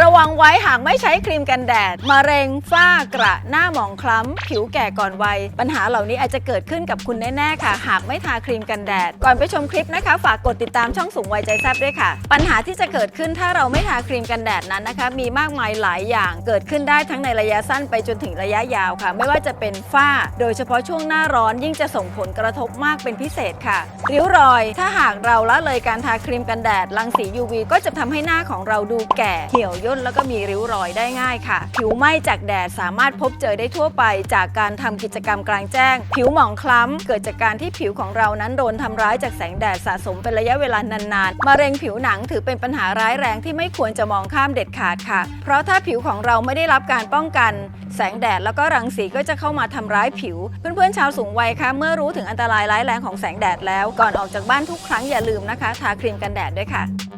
Raúl วังไว้หากไม่ใช้ครีมกันแดดมะเร็งฝ้ากระหน้าหมองคล้ำ ผิวแก่ก่อนวัย ปัญหาเหล่านี้อาจจะเกิดขึ้นกับคุณแน่ๆค่ะ หากไม่ทาครีมกันแดด ก่อนไปชมคลิปนะคะ ฝากกดติดตามช่องสูงวัยใจแซบด้วยค่ะ ปัญหาที่จะเกิดขึ้นถ้าเราไม่ทาครีมกันแดดนั้นนะคะ มีมากมายหลายอย่างเกิดขึ้นได้ทั้งในระยะสั้นไปจนถึงระยะยาวค่ะ ไม่ว่าจะเป็นฝ้า โดยเฉพาะช่วงหน้าร้อนยิ่งจะส่งผลกระทบมากเป็นพิเศษค่ะริ้วรอยถ้าหากเราละเลยการทาครีมกันแดดรังสี UV ก็จะทำให้หน้าของเราดูแก่เหี่ยวย่นแล้วก็มีริ้วรอยได้ง่ายค่ะ ผิวไหม้จากแดดสามารถพบเจอได้ทั่วไป จากการทำกิจกรรมกลางแจ้ง ผิวหมองคล้ำเกิดจากการที่ผิวของเรานั้นโดนทำร้ายจากแสงแดดสะสมเป็นระยะเวลานานๆมะเร็งผิวหนังถือเป็นปัญหาร้ายแรงที่ไม่ควรจะมองข้ามเด็ดขาดค่ะ เพราะถ้าผิวของเราไม่ได้รับการป้องกัน แสงแดดแล้วก็รังสีก็จะเข้ามาทำร้ายผิว เพื่อนๆชาวสูงวัยคะเมื่อรู้ถึงอันตรายร้ายแรงของแสงแดดแล้วก่อนออกจากบ้านทุกครั้งอย่าลืมนะคะ ทาครีมกันแดดด้วยค่ะ